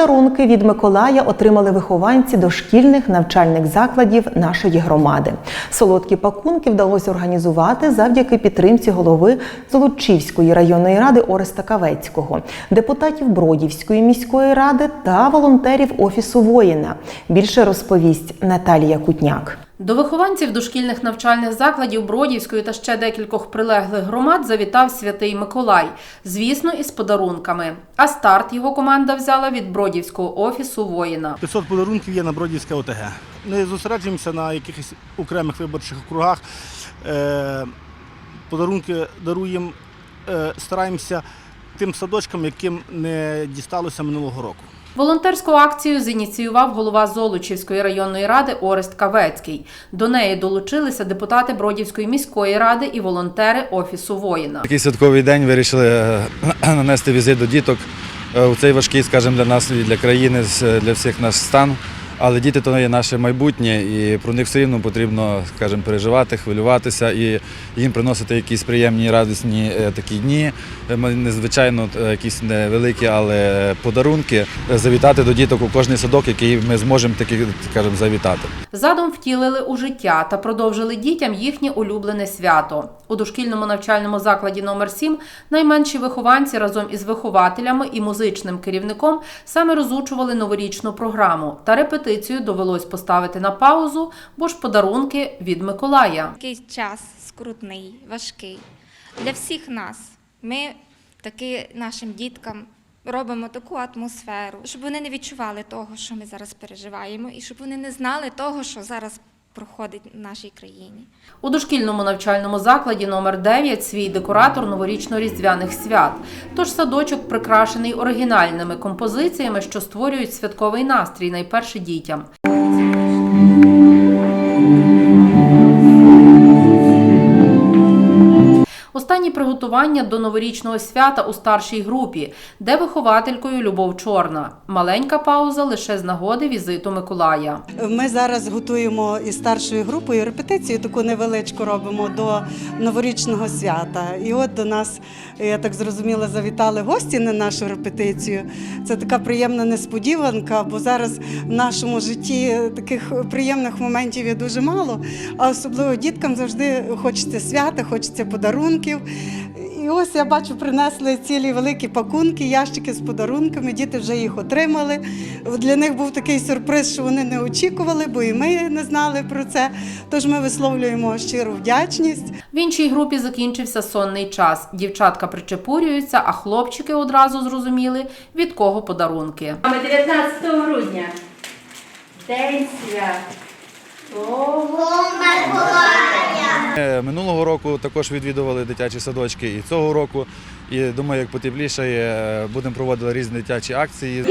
Подарунки від Миколая отримали вихованці дошкільних навчальних закладів нашої громади. Солодкі пакунки вдалося організувати завдяки підтримці голови Золочівської районної ради Ореста Кавецького, депутатів Бродівської міської ради та волонтерів офісу воїна. Більше розповість Наталія Кутняк. До вихованців дошкільних навчальних закладів Бродівської та ще декількох прилеглих громад завітав святий Миколай, звісно, із подарунками. А старт його команда взяла від Бродівського офісу воїна. 500 подарунків є на Бродівське ОТГ. Не зосереджуємося на якихось окремих виборчих округах. Е, Подарунки даруємо, е, стараємося тим садочкам, яким не дісталося минулого року. Волонтерську акцію зініціював голова Золочівської районної ради Орест Кавецький. До неї долучилися депутати Бродівської міської ради і волонтери офісу воїна. Такий святковий день вирішили е, нанести візит до діток е, у цей важкий, скажімо, для нас і для країни, з- для всіх наш стан. Але діти то є наше майбутнє, і про них все рівно потрібно, скажімо, переживати, хвилюватися і їм приносити якісь приємні, радісні е, такі дні. Е, Незвичайно е, якісь невеликі, але подарунки. Завітати до діток у кожний садок, який ми зможемо таки, скажімо, завітати. Задум втілили у життя та продовжили дітям їхнє улюблене свято. У дошкільному навчальному закладі номер 7 найменші вихованці разом із вихователями і музичним керівником саме розучували новорічну програму. Та репетицію довелось поставити на паузу, бо ж подарунки від Миколая. Такий час скрутний, важкий для всіх нас. Ми таки нашим діткам робимо таку атмосферу, щоб вони не відчували того, що ми зараз переживаємо, і щоб вони не знали того, що зараз проходить в нашій країні. У дошкільному навчальному закладі номер 9 свій декоратор новорічно-різдвяних свят. Тож садочок прикрашений оригінальними композиціями, що створюють святковий настрій найперше дітям. Останні приготування до новорічного свята у старшій групі, де вихователькою Любов Чорна. Маленька пауза лише з нагоди візиту Миколая. Ми зараз готуємо із старшою групою репетицію, таку невеличку робимо до новорічного свята. І от до нас, я так зрозуміла, завітали гості на нашу репетицію. Це така приємна несподіванка, бо зараз в нашому житті таких приємних моментів є дуже мало. А особливо діткам завжди хочеться свята, хочеться подарунків. І ось я бачу, принесли цілі великі пакунки, ящики з подарунками. Діти вже їх отримали. Для них був такий сюрприз, що вони не очікували, бо і ми не знали про це. Тож ми висловлюємо щиру вдячність. В іншій групі закінчився сонний час. Дівчатка причепурюються, а хлопчики одразу зрозуміли, від кого подарунки. Саме 19 грудня. День свят. Е, Минулого року також відвідували дитячі садочки і цього року. І думаю, як потеплішає, будемо проводити різні дитячі акції.